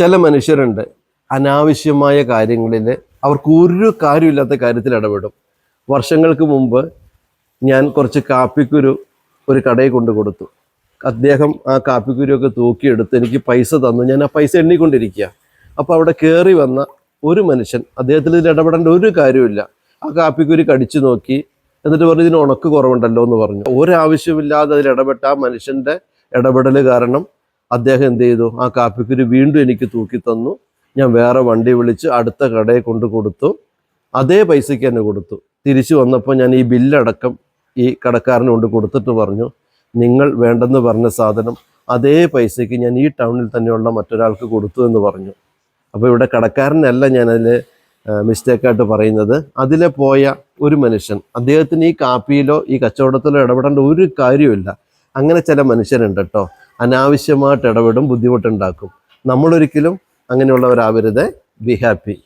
ചില മനുഷ്യരുണ്ട് അനാവശ്യമായ കാര്യങ്ങളിൽ അവർക്ക് ഒരു കാര്യമില്ലാത്ത കാര്യത്തിൽ ഇടപെടും. വർഷങ്ങൾക്ക് മുമ്പ് ഞാൻ കുറച്ച് കാപ്പിക്കുരു ഒരു കടയിൽ കൊണ്ടു കൊടുത്തു. അദ്ദേഹം ആ കാപ്പിക്കുരുവൊക്കെ തൂക്കിയെടുത്ത് എനിക്ക് പൈസ തന്നു. ഞാൻ ആ പൈസ എണ്ണിക്കൊണ്ടിരിക്കുക. അപ്പോൾ അവിടെ കയറി വന്ന ഒരു മനുഷ്യൻ അദ്ദേഹത്തിൽ ഇതിൽ ഇടപെടേണ്ട ഒരു കാര്യമില്ല ആ കാപ്പിക്കുരു കടിച്ചു നോക്കി. എന്നിട്ട് പറഞ്ഞു ഇതിന് ഉണക്ക് കുറവുണ്ടല്ലോ എന്ന് പറഞ്ഞു. ഒരാവശ്യമില്ലാതെ അതിൽ ഇടപെട്ട ആ മനുഷ്യന്റെ ഇടപെടൽ കാരണം അദ്ദേഹം എന്ത് ചെയ്തു? ആ കാപ്പിക്കുരു വീണ്ടും എനിക്ക് തൂക്കി തന്നു. ഞാൻ വേറെ വണ്ടി വിളിച്ച് അടുത്ത കടയിൽ കൊണ്ട് കൊടുത്തു. അതേ പൈസയ്ക്ക് തന്നെ കൊടുത്തു. തിരിച്ചു വന്നപ്പോൾ ഞാൻ ഈ ബില്ലടക്കം ഈ കടക്കാരനെ കൊണ്ട് കൊടുത്തിട്ട് പറഞ്ഞു നിങ്ങൾ വേണ്ടെന്ന് പറഞ്ഞ സാധനം അതേ പൈസയ്ക്ക് ഞാൻ ഈ ടൗണിൽ തന്നെയുള്ള മറ്റൊരാൾക്ക് കൊടുത്തു എന്ന് പറഞ്ഞു. അപ്പോൾ ഇവിടെ കടക്കാരനല്ല ഞാനതിൽ മിസ്റ്റേക്കായിട്ട് പറയുന്നത്. അതിലെ പോയ ഒരു മനുഷ്യൻ അദ്ദേഹത്തിന് ഈ കാപ്പിയിലോ ഈ കച്ചവടത്തിലോ ഇടപെടേണ്ട ഒരു കാര്യമില്ല അങ്ങനെ ചില മനുഷ്യരുണ്ട് കേട്ടോ. അനാവശ്യമായിട്ട് ഇടപെടും ബുദ്ധിമുട്ടുണ്ടാക്കും. നമ്മളൊരിക്കലും അങ്ങനെയുള്ളവരാവരുത്. Be happy